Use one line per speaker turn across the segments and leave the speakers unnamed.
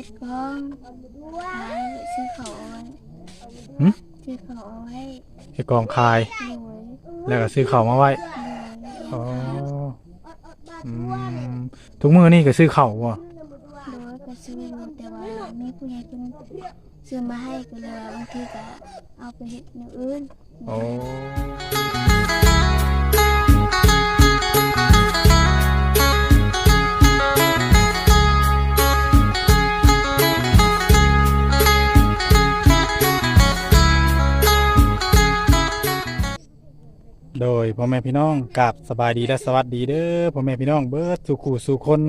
ฮ็ดกล้องขายซื้อเขาเอาไว้
หึ
ซื้อเขาเอาไว้
เฮ็ดกองคาย
โดย
แล้วก็ซื้อข้าวมาไว้
โดย
อ๋ออืมทุกมื้อนี่ก็ซื้อข้าวบ่
โดยก็ซื้ออยู่แต่ว่ามีผู้ใหญ่เพิ่นซื้อมาให้ก็เลยว่าบางทีก็เอาไปเฮ็ดอย่างอื่น
โอ้ พ่อแม่พี่น้องกราบสบายดีและสวัสดีเด้อพ่อแม่พี่น้องเบิร์ดสู่ขู่สู่คน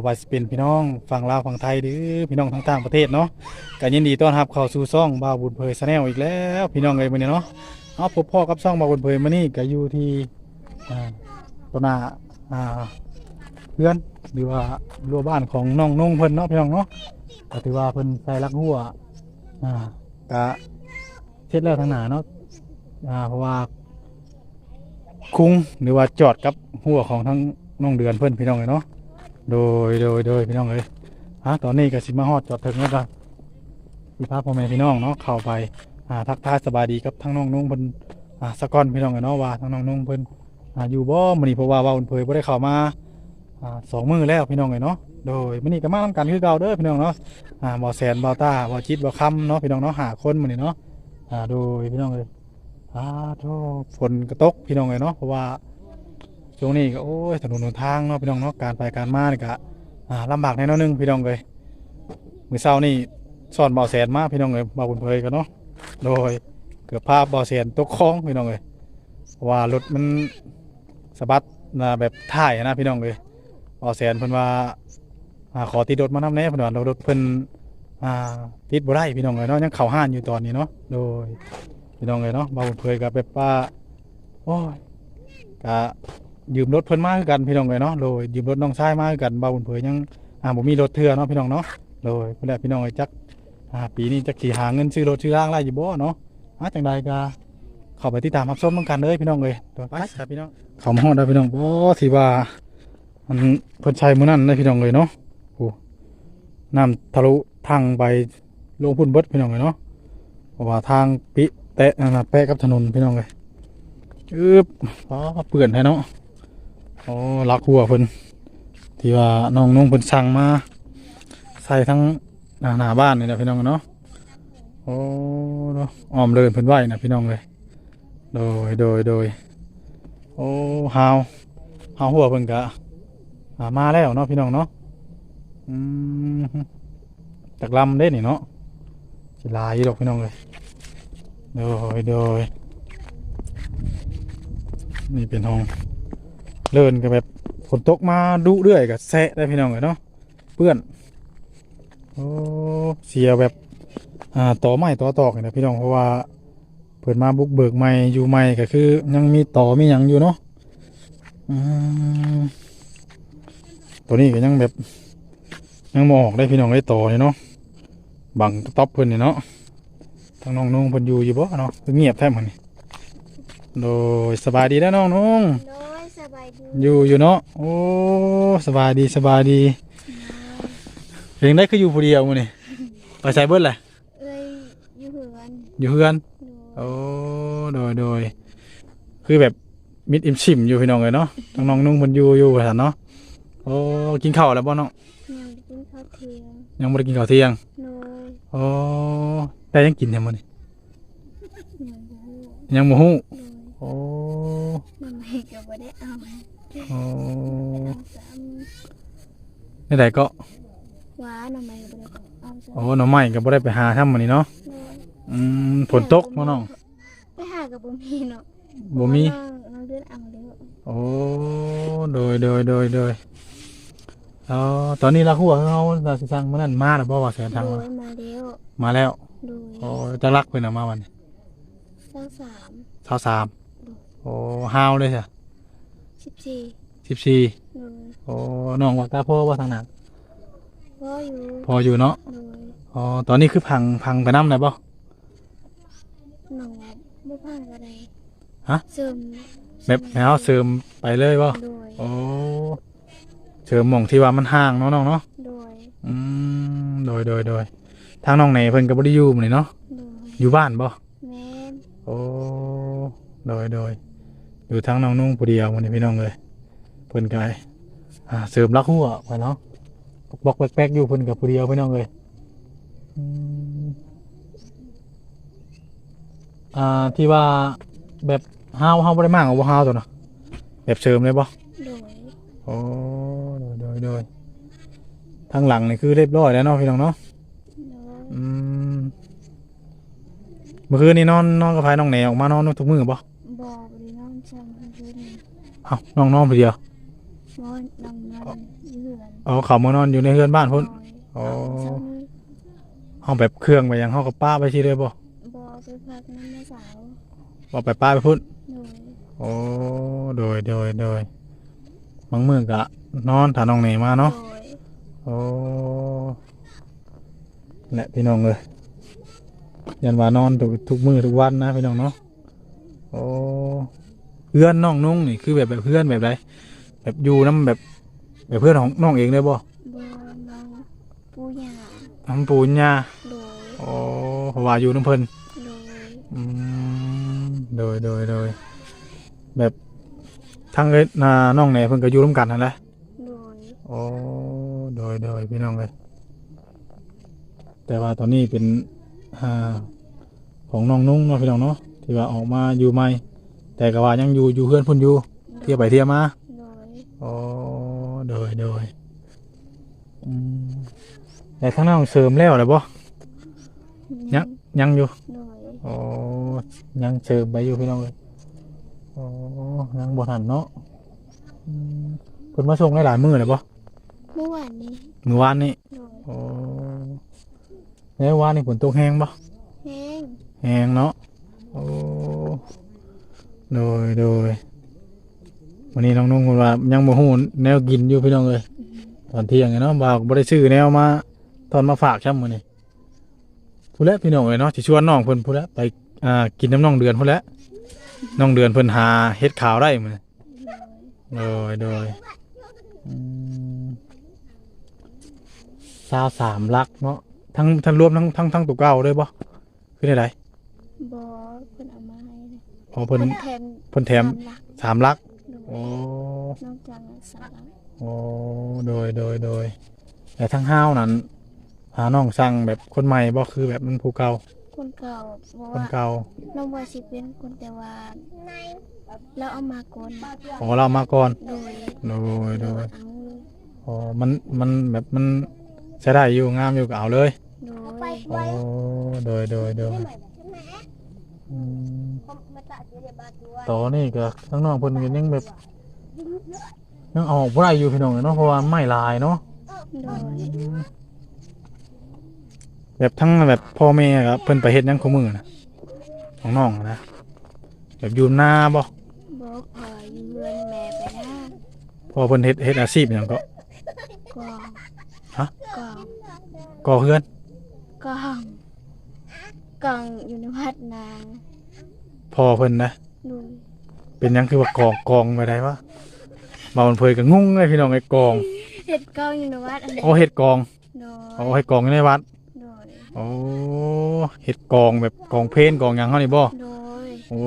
บว่าสิเป็นพี่น้องฝั่งลาวฝั่งไทยหรือพี่น้องทั้งต่างประเทศเนาะก็ยินดีต้อนรับเข้าสู่ช่องบ่าวบุญเผยชาแนลอีกแล้วพี่น้องเอ้ยมื้อนี้เนาะเอาพบพ่อกับช่องบ่าวบุญเผยมื้อนี้ก็อยู่ที่อ่าตัวหน้าอ่าเพื่อนหรือว่ารั้วบ้านของน้องนุ่งเพิ่นเนาะพี่น้องเนาะก็ถือว่าเพิ่นใส่ลักหัวอ่าก็เสร็จแล้วทางหน้าเนาะอ่าเพราะว่า คุ้งหรือว่าจอดกับหัวของทั้งน้องเดือนเพื่อนพี่น้องเลยเนาะโดยโดยโดยพี่น้องเลยฮะตอนนี้ก็สิมาฮอดจอดถึงแล้วครับพี่พาพ่อแม่พี่น้องเนาะเข้าไปอ่าทักทายสบายดีกับทั้งน้องนุ่งเพิ่นอ่าสก้อนพี่น้องเลยเนาะว่าทั้งน้องนุ่งเพิ่นอ่าอยู่บ่มื้อนี้เพราะว่าว่าเพิ่นเผยบ่ได้เข้ามาอ่าสองมื้อแล้วพี่น้องเลยเนาะโดยมื้อนี้ก็มาทำกันคือเก่าเด้อพี่น้องเนาะอ่าบ่แสนบ่ต้าบ่จิตบ่คำเนาะพี่น้องเนาะหาคนมื้อนี้เนาะอ่าโดยพี่น้องเลย อาโทฝนกระตกพี่น้องเลยเนาะเพราะว่าช่วงนี้ก็โอ้ยถนนหนทางเนาะพี่น้องเนาะการไปการมาเนี่ยก็อ่าลำบากแน่นอนหนึงพี่น้องเลยมือเช้านี่สอนเบาแสนมากพี่น้องเลยเบาบุญเพยกันเนาะโดยเกือบพาเบาแสนตกคลองพี่น้องเลยเพราะว่ารถมันสะบัดนะแบบถ่ายนะพี่น้องเลยเบาแสนเพิ่นว่าขอติดรถมานำแน่เพิ่นว่ารถเพิ่นอ่าติดบ่ได้พี่น้องเลยเนาะยังเข้าห้านอยู่ตอนนี้เนาะโดย พี่น้องเลยเนาะบางเผยกับแบบว่าโอ้ยกะยืมรถเพิ่นมาคือกันพี่น้องเลยเนาะโดยยืมรถน้องชายมาคือกันบางเผยยังอ่าบ่มีรถเทื่อเนาะพี่น้องเนาะโดยเพิ่นแหละพี่น้องเอ้ยจักอ่าปีนี้จักสิหาเงินซื้อรถซื้อร่างได้อยู่บ่เนาะอ่าจังใดก็เข้าไปติดตามรับชมกันเลยพี่น้องเลยตัวไปครับพี่น้องเข้ามาฮอดแล้วพี่น้องบ่สิว่ามันเพิ่นใช้มื้อนั้นเลยพี่น้องเลยเนาะโอ้น้ำทะลุทางไปลงพุ่นเบิดพี่น้องเลยเนาะเพราะว่าทางปิ แตะนั่นะแปะกับถนนพี่น้องเลยอึบอ๋อเปื่อนให้เนาะโอ้ลักหัวเพิ่นที่ว่าน้องนุ่งเพิ่นสั่งมาใส่ทั้งหน้าหน้าบ้านนี่นะพี่น้องเนาะโอ้เนาะอ้อมเดินเพิ่นไหวนะพี่น้องเลยโดยโดยโดยโอ้ฮาวฮาวหัวเพิ่นกะมาแล้วเนาะพี่น้องเนาะอืมจากลำเด้นี่เนาะสิลายดอกพี่น้องเลย โดยโดยนี่เป็นห้องเลินก็แบบฝนตกมาดุเรื่อยกับแซะได้พี่น้องเลยเนาะเปื้อนโอ้เสียแบบอ่าต่อไม้ต่อตอกนี่นะพี่น้องเพราะว่าเปิดมาบุกเบิกใหม่อยู่ใหม่ก็คือ ยังมีต่อมีหยังอยู่เนาะตัวนี้ก็ยังแบบยังมองออกได้พี่น้องได้ต่อนี่เนาะบังต๊อปเพิ่นนี่เนาะางน้องนุ่งเพิ่นอยู่อยู่บ่เนาะคือเงียบแท้หมดนี่โดยสบายดีแล้วน้องนุ่ง
โดยสบายดี
อยู่อยู่เนาะโอ้สบายดีสบายดีเพียงได้คืออยู่ผู้เดียวมื้อนี่ไปใส่เบิดแหละ
เอ้ยอยู่เหือน
อยู่เฮือน
โดย
โอ้โดยโดยคือแบบมิดอิ่มชิมอยู่พี่น้องเลยเนาะทางน้องนุ่งเพิ่นอยู่อยู่ว่าซั่นเนาะโอ้กินข้าวแล้วบ่น้อง
ยังกินข้าวเที่ยง
ยังบ่ได้กินข้าวเที่ยง
โดย
โอ้ แต่ยังกินแท้มื้อนี่
ยังบ่ฮู้
ยังบ่ฮู้
โดย
โอ้
มันไม่ก็บ่ได้เอา
โอ้
สาม
ในใดก็
หวานทำไมก็บ่ได้เอาสาม
โอ้หน่อไม้ก็บ่ได้ไปหาทำมื้อนี้เนาะ
โดย
อืมฝนตกบ่น้อง
ไปหากับบ่มีเนาะ
บ่มี
น้องน้องเดือนเอาแล้ว
โอ้โดยโดยโดยโดยแล้วตอนนี้ละหัวเขาเราสิสั่งมื้อนั้นมาแล้วบ่ว่าแสนทาง
โด
มาย
มาแล้ว
มาแล้ว
โดย
โอ้จะรักเพิ่นน่ะมาวันนี้
เศร้าสาม
เท่าสามโอ้ฮาวเลยจ้ะ
สิบสี่
14
โดย
โอ้น้องว่าตาพ่อว่าทางนั้น
พ่ออยู่
พออยู่เนาะ
โดย
อ๋อตอนนี้คือพังพังไปน้ำได้บ่
หนองบ่พังอะไร
ฮะ
เสริม
แบบแนวเสริมไปเลยบ่
โดย
โอ้เสริมหม่องที่ว่ามันห่างเนาะน้องเนาะ
โดย
อืมโดยโดยโดย ทางน้องไหนเพิ่นก็บ่ได้อยู่มื้อนี้เนาะ
โดย
อยู่บ้านบ่
แม่น
โอ้โดยโดยอยู่ทั้งน้องนุ่งผู้เดียววันนี้พี่น้องเลยเพิ่นกายอ่าเสริมรักหัวไปเนาะบอกแป๊กๆอยู่เพิ่นกับผู้เดียวพี่น้องเลยอืมอ่าที่ว่าแบบห้าวห้าวบ่ได้มากเอาบ่ห้าวตัวเนาะแบบเสริมเลยบ่
โดย
โอ้โดยโดยโดยทางหลังนี่คือเรียบร้อยแล้วเนาะพี่น้องเนาะ
โดย
อืมเมื่อคืนนี้นอนนอนกับไผน้องแหนออกมานอนทุกมื้อบ่
บอกบริน้องช่างขึ้น
เอ้าน้องนอนผู้เดียว
มอนนำนอนเยือน
เอาเขามานอนอยู่ในเรือนบ้านพุ่น
โดย
โอ้
ช่างนี้
ห้องแบบเครื่องไปยังห้องกับป้าไปที่เลยบ่
บอกไปพักน้ำแม่สาว
บอกไปป้าไปพุ่น
โดย
โอ้โดยโดยโดยบางมื้อกะนอนถ้าน้องเหนมาเนาะ
โดย
โอ้ แหละพี่น้องเลยยันว่านอนทุกทุกมื้อทุกวันนะพี่น้องเนาะโอ้เพื่อนน้องนุ่งนี่คือแบบแบบเพื่อนแบบไรแบบอยู่น้ำแบบ แบบเพื่อนของน้องเองเลยบ่
บอน้องปูหยา
น้ำปูนยา
โดย
โอ้เพราะว่าอยู่น้ำเพิ่น
โดย
อืมโดยโดยโดยแบบทางเอ้ยนาน้องแหน่เพิ่นก็อยู่ร่วมกันนั่นแหละ
โดย
โอ้โดยโดยพี่น้องเลย แต่ว่าตอนนี้เป็นอ่าของน้องนุ่งเนาะพี่น้องเนาะที่ว่าออกมาอยู่ใหม่ แต่ก็ว่ายังอยู่อยู่เพื่อนเพุ่นอยู่เที่ยวไปเที่ยวมา
โดย
โอ้โดยโดยอืมแต่ทั้งน้องเสริมแล้วเหรอบ่ยังยังอยู่
โดย
โอ้ยังเชิมไปอยู่พี่น้องเลยโอ้ยังบ่ทันเนาะอืมเพิ่นมาส่งได้หลายมื้อเลยบ่
เมื่อวานนี้
มื้อวานนี้
โดย
โอ้ แล้ววานนี้ฝนตกแห้งบ่
แห้ง
แห้งเนาะโอ้โดยโดยวันนี้น้องนุ่งเพิ่นว่ายังบ่ฮู้แนวกินอยู่พี่น้องเอ้ยตอนเที่ยงอะเนาะบ่าวก็บ่ได้ซื้อแนวมาตอนมาฝากช่ำมื้อนี้พู้นแหล้วพี่น้องเอ้ยเนาะสิชวนน้องเพิ่นพู้นแหล้วไปอ่ากินน้ำน้องเดือนพู้นแหล้วน้องเดือนเพิ่นหาเฮ็ดขาวได้มื้อนี้
โดย
โดยโดยสาวสามลักเนาะ ทั้งทั้งรวมทั้งทั้งทั้งตัวเก่าด้วยบ่คือได้ไร
บอกเพิ่นเอามาให้เลย
อ๋อเพิ่น
แทน
เพิ่นแถม
สามหลัก
สามลัก
โด
โอ้
ยนอกจากนั้นสามหลัก
โอ้โดยโดยโดยแต่ทั้งห้าวนั้น หาน้องสั่งแบบคนใหม่บ่คือแบบมันผู้เก่า
คนเก่าบอก
คน
ว่า
เก่า
น้องบอยสิเป็นคนแต่ว่าแล้วเอามาก่อน
อ๋อเรามาก่อน
โดย
โดยโดย
เอาเลย
อ๋อมันมันแบบมันใช้ได้อยู่งามอยู่ก็เอาเลย
โดย
โอ้โดยโดยโดยอืมตอนนี้ก็ทั้งน้องเพิ่นก็ยังแบบยังเอาออกบ่ได้อยู่พี่น้องเนาะเพราะว่าไม่ลายเนาะ
โดย
แบบทั้งแบบพ่อแม่ครับเพิ่นไปเฮ็ดหยังของมือนะของน้องนะแบบอยู่หน้าบ่
บอกพอยืนแม่ไปนะ
พอเพิ่นเฮ็ดเฮ็ดอาชีพหยังก็
กอง
ฮะ
กอง
ก่อเฮือน
กองกองอยู่ในวัดนาง
พ่อเพิ่นนะ
โดย
เป็นหยังคือว่ากองกองไปได้วะมามันเผยก็งงเลยพี่น้องไอ้กอง
เห็ดกองอยู่ในวัดอันนี้
โอ้เฮ็ดกอง
โดย
โอ้เฮ็ดกองอยู่ในวัด
โดย
โอ้เฮ็ดกองแบบกองเพลนกองหยังเฮานี่บ่
โดย
โอ้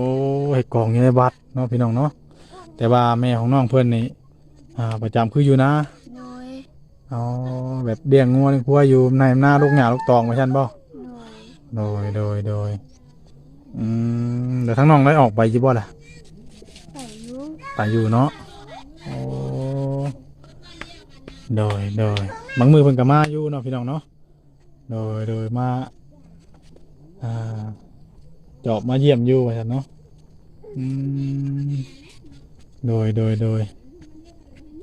เฮ็ดกองอยู่ในวัดเนาะพี่น้องเนาะแต่ว่าแม่ของน้องเพิ่นนี่อ่าประจำคืออยู่นะ
โดย
อ๋อแบบเลี้ยงงัวเลี้ยงควายอยู่ในหน้าลูกหญ้าลูกตองว่าซั่นบ่
โดย
โดยโดยโดยอืมเดี๋ยวทั้งน้องได้ออกไปจิบ่ล่ะ
ไปอยุ
ไปอยู่เนาะโอ้โดยโดยบางมือเพิ่นก็มาอยู่เนาะพี่น้องเนาะโดยโดยมาอ่าจอบมาเยี่ยมอยู่ว่าซั่นเนาะอืมโดยโดยโดย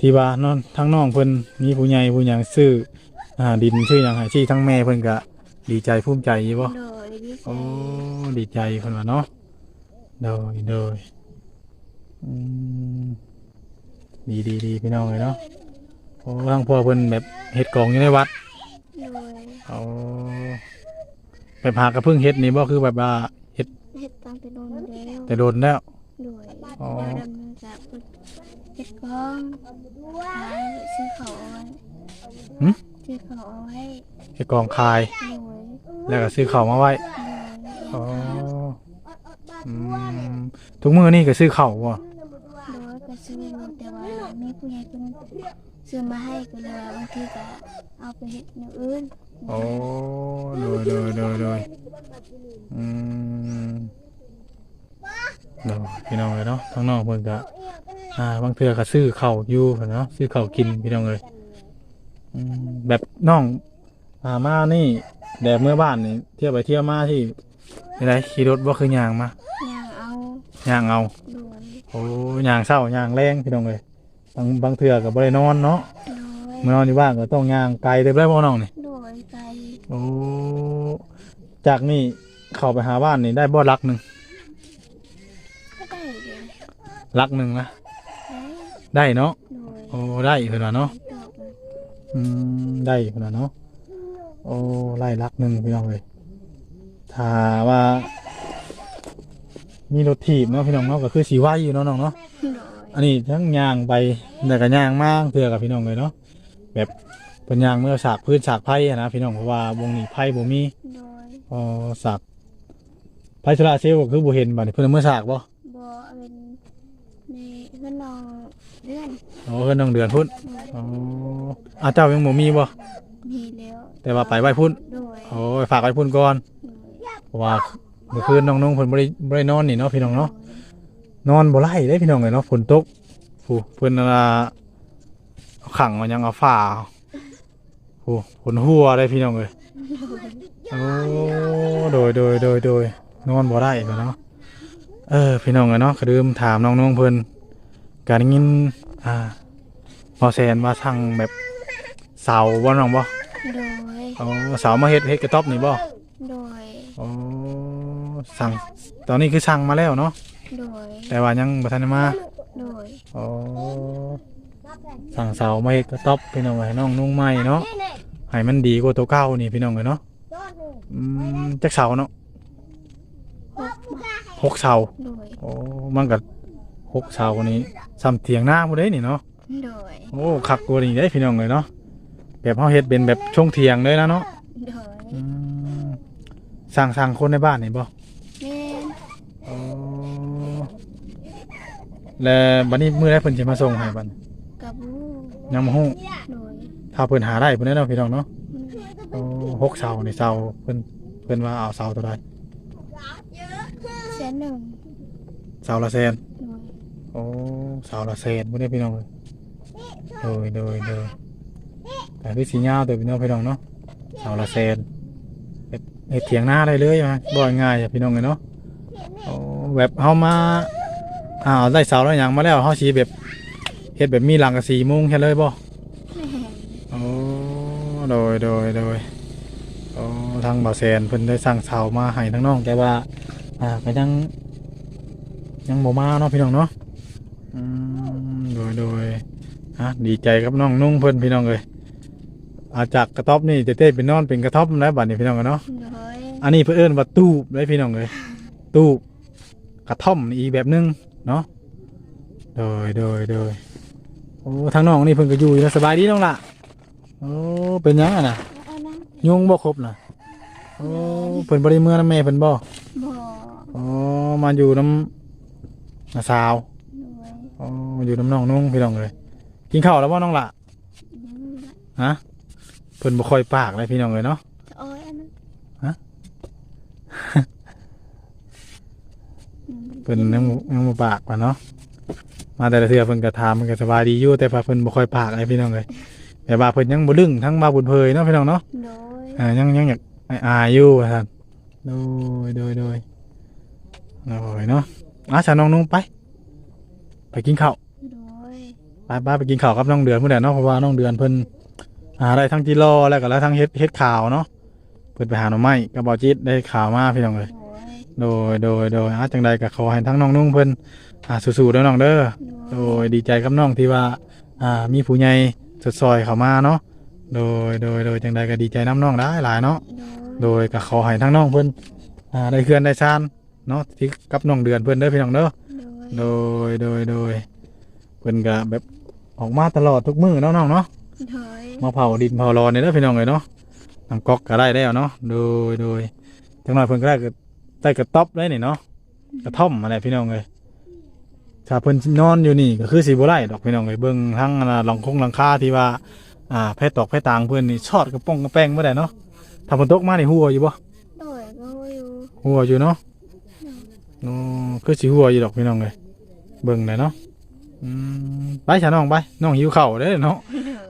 ที่ว่าเนาะทั้งน้องเพิ่นมีผู้ใหญ่ผู้หยังซื้ออ่าดินชื่อหยังให้ที่ทั้งแม่เพิ่นก็ดีใจภูมิใจอยู่บ่
โดยดีใจ
โอ้ดีใจคนว่าเนาะโดยโดยอืมดีดีดีพี่น้องเลยเนาะโอ้ทางพ่อเพิ่นแบบเฮ็ดกองอยู่ในวัด
โดย
โอ้ไปพากระพึ่งเฮ็ดนี่บ่คือแบบว่าเฮ็ด
เห็ดตั้งแต่โดนแล้ว
แต่โดนแล้ว
โดย
อ๋อ
แล้วดำเนินจากเห็ดกองหาซื้อเขาเอาไว้ซื้อของเอาไว้
ไปกองคาย
โดย
แล้วก็ซื้อข้าวมาไว้
โดย
อ๋ออืมทุกมื้อนี่ก็ซื้อข้าวบ่
โดยก็ซื้อแต่ว่ามีผู้ใหญ่เพิ่นซื้อมาให้ก็เลยว่าบางทีก็เอาไปเฮ็ดอย่างอื่น
โอ้โดยโดยโดยโดยอืม เนาะพี่น้องเลยเนาะข้างนอกเพิ่นก็อ่าบางเทื่อก็ซื้อข้าวอยู่เพิ่นเนาะซื้อข้าวกินพี่น้องเลยอืมแบบน้องอ่ามานี่แดดเมื่อบ้านนี่เที่ยวไปเที่ยวมาที่อะไรขี่รถบ่คือย่างมา
ย่างเอา
ย่างเอา
โดย
โอ้ย่างเศร้าย่างแรงพี่น้องเลยบางบางเทื่อก็บ่ได้นอนเนาะ
โดย
เมื่อนอนอยู่บ้านก็ต้องย่างไกลเด้อได้บ่น้องนี่
โดยไกล
โอ้จากนี่เข้าไปหาบ้านนี่ได้บ่ลักหนึ่ง
ก็ได้เลย
ลักหนึ่งนะ
ได้
ได้เนาะ
โดย
โอ้ได้เพิ่นว่าเนาะ
ตอบเลย
อืมได้เพิ่นว่าเนาะโอ้ไล่ลักหนึ่งพี่น้องเลยถ้าว่า มีรถถีบเนาะพี่น้องเนาะก็คือสีไหวอยู่เนาะน้องเนาะ
โดย
อันนี้ทั้งยางไปแต่ก็ยางมากเถื่อกับพี่น้องเลยเนาะแบบเป็นยางเมื่อสากพื้นสากไผ่อะนะพี่น้องเพราะว่าวงนี้ไผ่บ่มี
โดย
พอสากไผ่ชลาเซลลก็คือบ่เห็นบัดนี้เพิ่นเอามื่อสากบ่
บอเป็นในเพื่อนน้องเลื่อน
โอ้เพิ่นน้องเดือนพุ่น
โดย
อ๋ออาเจ้ายังบ่มีบ่
มีแล้ว
แต่ว่าไปไว้พุ่น
โดย
โอ้ยฝากไว้พุ่นก่อน
โดย
เพราะว่าเมื่อคืนน้องๆเพิ่นบ่ได้บ่ได้นอนนี่เนาะพี่น้องเนาะนอนบ่ไล่ได้พี่น้องเลยเนาะฝนตกผู้เพิ่นน่ะเอาขังเอาหยังเอาฝ้าผู้ฝนหัวได้พี่น้องเลยโอ้โดยโดยโดยโดยนอนบ่ได้ก็เนาะเออพี่น้องอะเนาะก็ลืมถามน้องๆเพิ่น การยินอ่าพอแซนว่าสั่งแบบเสาบ่น้องบ่
โดย
เอาเสามาเฮ็ดเฮ็ดกระต๊อบนี่บ่
โดย
โอ้สั่งตอนนี้คือสั่งมาแล้วเนาะ
โดย
แต่ว่ายังบ่ทันได้มา
โดย
โอ้สั่งเสามาเฮ็ดกระต๊อบพี่น้องให้น้องนุ่งใหม่เนาะให้มันดีกว่าตัวเก่านี่พี่น้องเอ้ยเนาะอืมจักเสาเนาะ
หกมา
หกเสา
โดย
โอ้มันก็ หกเสานี้ซ้ำเถียงหน้าบ่ได้นี่เนาะ
โดย
โอ้คักกว่านี้ได้พี่น้องเลยเนาะแบบเฮาเฮ็ดเป็นแบบช่วงเถียงเลยนะเนาะ
โดย
อืมสั่งสั่งคนในบ้านนี่บ่
แม่น
โอ้แล้วบัดนี้มื้อใดเพิ่นสิมาส่งให้บัด
กับบู
ยังบ่ฮู้
โดย
ถ้าเพิ่นหาได้เพิ่นได้เนาะพี่น้องเนาะ
อืม
โอ้หกเสานี่เสาเพิ่นเพิ่นว่าเอาเสาเท่าใด
แสนหนึ่ง
เสาละแสน
โดย
โอ้สาวละแสนบ่ได้พี่น้องเลยโดยโดยโดยแต่คือสิยาวเด้อพี่น้องพี่น้องเนาะสาวละแสนเฮ็ดเถียงหน้าได้เลยมาบ่ง่ายอะพี่น้องเลยเนาะโอ้แบบเฮามาอ้าวได้สาวแล้วหยังมาแล้วเฮาสิแบบเฮ็ดแบบมีหลังกะสีมุงแค่เลยบ่โอ้โดยโดยโดยโอ้ทางบ่าแสนเพิ่นได้สั่งเสามาให้ทั้งน้องแต่ว่าอ่าก็ยังยังบ่มาเนาะพี่น้องเนาะ โดยโดยฮะดีใจกับน้องนุ่งเพิ่นพี่น้องเอ้ยอาจากกระต๊อบนี่เต้ๆเป็นนอนเป็นกระต๊อบแล้วบัดนี้พี่น้องเอ้ยเนาะ
โดย
อันนี้เพื่นเอนว่าตู้ได้พี่น้องเลยตู้กระท่อมอีกแบบหนึงเนาะโดยโดยโดยโอ้ทางน้องนี่เพิ่นก็อยู่นะสบายดีน้องล่ะโอ้เป็นหยังอะนะ
เอาน้
ยุงบ่ครบนะโอ้เพิ่นบ่ได้เมื่อนำแม่เพิ่นบ่ำ
บ่อ
โอ้มาอยู่น้ำน้าสาว
โดย
โอ้มาอยู่น้ำน้องนุ่งพี่น้องเลยกินข้าวแล้วบ่น้องล่ะ
ยังละ
ฮะเพิ่นบ่ค่อยปากเลยพี่น้องเลยเนาะ
โอ้ยอันนั้น
ฮะ
อืม
เพิ่นยังบ่ยังบ่ปากว่าเนาะมาแต่ละเทื่อเพิ่นก็ถามเพิ่นก็สบายดีอยู่แต่ว่าเพิ่นบ่ค่อยปากอะไรพี่น้องเลยแต่ว่าเพิ่นยังบ่ลึงทั้งมาบุญเพยเนาะพี่น้องเนาะ
โดย
อ่ายังยังอยากอายๆอยู่ว่าซั่นโดยโดยโดยโดยเนาะอะฉันน้องนุ่งไป ไปกินข้าว
โดย
ไปไปไปกินข้าวกับน้องเดือนมื้อใดเนาะเพราะว่าน้องเดือนเพิ่นหาได้ทั้งจิโร่แล้วก็แล้วทั้งเฮ็ดเฮ็ดข่าวเนาะเพิ่นไปหาหน่อไม้กับบ่าวจิตได้ข่าวมาพี่น้องเลย
โดย
โดยโดยโดยอะจังใดก็ขอให้ทั้งน้องนุ่งเพิ่นอ่าสู้ๆเด้อน้องเด้อ
โด
โด
ย
ยดีใจกับน้องที่ว่าอ่ามีผู้ใหญ่สดซอยเข้ามาเนาะโดยโดยโดยจังใดก็ดีใจน้ำน้องได้หลายเนาะ
โดย
โดยก็ขอให้ทั้งน้องเพิ่นอ่าได้เคลื่อนได้ชานเนาะที่กับน้องเดือนเพิ่นเด้อพี่น้องเด้อ
โดย
โดยโดยโดยเพิ่นก็แบบออกมาตลอดทุกมื้อเนาะน้องเนาะ
โดย
มาเผาดินเผารอนนี่เด้อพี่น้องเอ้ยเนาะทางก๊อกก็ได้แล้วเนาะโดยโดยจังหน่อยเพิ่นก็ได้ก็ได้กระต๊อบได้นี่เนาะกระท่อมอะไรพี่น้องเอ้ยถ้าเพิ่นนอนอยู่นี่ก็คือสิบ่ได้ดอกพี่น้องเอ้ยเบิ่งทั้งอันน่ะหลังคงหลังคาที่ว่าอ่าแพร่ตอกแพร่ตางเพิ่นนี่ชอดกระป้องกระแป้งบ่ได้เนาะถ้าฝนตกมานี่หัวอยู่บ่
โดยก็อยู่
หัวอยู่เนาะอ๋อ คือสิหัวอยู่ดอกพี่น้องเอ้ยเบิ่งได้เนาะอืมไปซะน้องไปน้องหิวข้าวเด้อเนาะ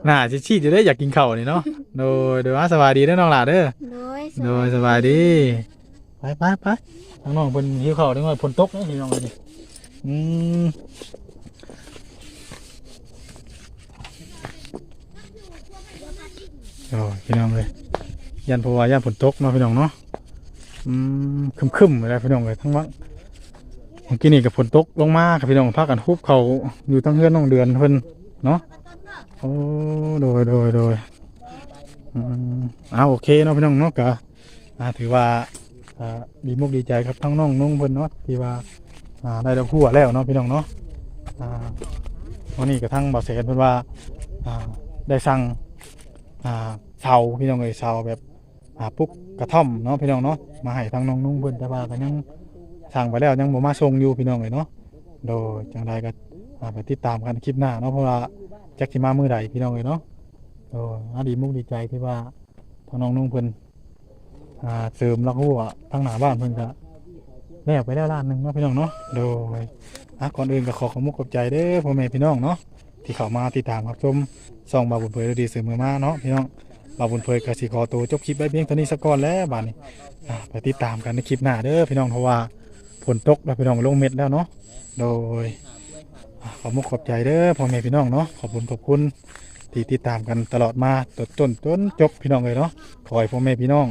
น่าจะชีดจะได้อยากกินข้าวนี่เนาะโดยโดยว่าสบายดีเด้อน้องหลาเด้อ
โดย
โดยสบายดี ไปไปไปทางน้องเพิ่นหิวข้าวได้ว่าฝนตกเนาะพี่น้องเลยอืมโอ้ยพี่น้องเลยยันเพราะว่ายันฝนตกเนาะพี่น้องเนาะอืมครึมๆเลยพี่น้องเลยทั้งวัน เมื่อกี้นี่กับฝนตกลงมากับพี่น้องพากันฮุบเขาอยู่ทั้งเฮือนน้องเดือนเพิ่นเนาะโอ้โดยโดยโดยอืมเอาโอเคเนาะพี่น้องเนาะก็ถือว่าดีมุกดีใจครับทั้งน้องนุ่งเพิ่นเนาะที่ว่าอ่าได้ดอกหัวแล้วเนาะพี่น้องเนาะอ่าวันนี้ก็ทั้งบ่าวเสนเพิ่นว่าได้สั่งเสาพี่น้องเอ้ยเสาแบบปุ๊กกระท่อมเนาะพี่น้องเนาะมาให้ทั้งน้องนุ่งเพิ่นแต่ว่าก็ยัง สั่งไปแล้วยังบ่มาส่งอยู่พี่น้องเอ้ยเนาะโดยจังใดก็ไปติดตามกันคลิปหน้าเนาะเพราะว่าจักสิมามือใดพี่น้องเลยเนาะโอ้อาดีมุกดีใจที่ว่าทางน้องนุ่งเพิ่นอ่าเสริมลักหัวทางหน้าบ้านเพิ่นก็แล้วไปแล้วล้านหนึ่งเนาะพี่น้องเนาะโดยอะก่อนอื่นก็ขอขอมุกขอบใจเด้อพ่อแม่พี่น้องเนาะที่เข้ามาติดตามรับชมส่องบาบุญเผยดีเสริมอมาเนาะพี่น้องบาบุญเผยก็สิขอตัวจบคลิปไว้เพียงเท่านี้สักก่อนแล้วบัดนี้อ่าไปติดตามกันในคลิปหน้าเด้อพี่น้องเพราะว่า ฝนตกแล้วพี่น้องลงเม็ดแล้วเนาะโดยขอบมุกขอบใจเด้อพ่อแม่พี่น้องเนาะขอบคุณขอบคุณที่ติดตามกันตลอดมาต้นต้นจนจบพี่น้องเลยเนาะขอให้พ่อแม่พี่น้อง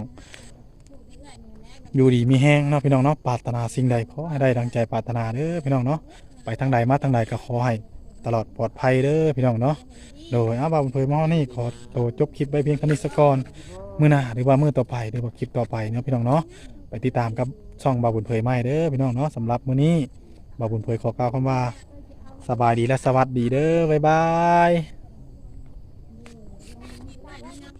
อยู่ดีมีแห้งเนาะพี่น้องเนาะปรารถนาสิ่งใดขอให้ได้ดังใจปรารถนาเด้อพี่น้องเนาะไปทางใดมาทางใดก็ขอให้ตลอดปลอดภัยเด้อพี่น้องเนาะโดยอาบาบุญเผยมอนี่ขอตัวจบคลิปไปเพียงเท่านี้สักก่อนมื้อหน้าหรือว่ามื้อต่อไปหรือว่าคลิปต่อไปเนาะพี่น้องเนาะไปติดตามกับ ช่องบาบุญเผยไหม่เด้อพี่น้องเนาะสำหรับมื้อนี้บาบุญเผยขอกล่าวคำว่า สบายดีและสวัสดีเด้อบ๊ายบาย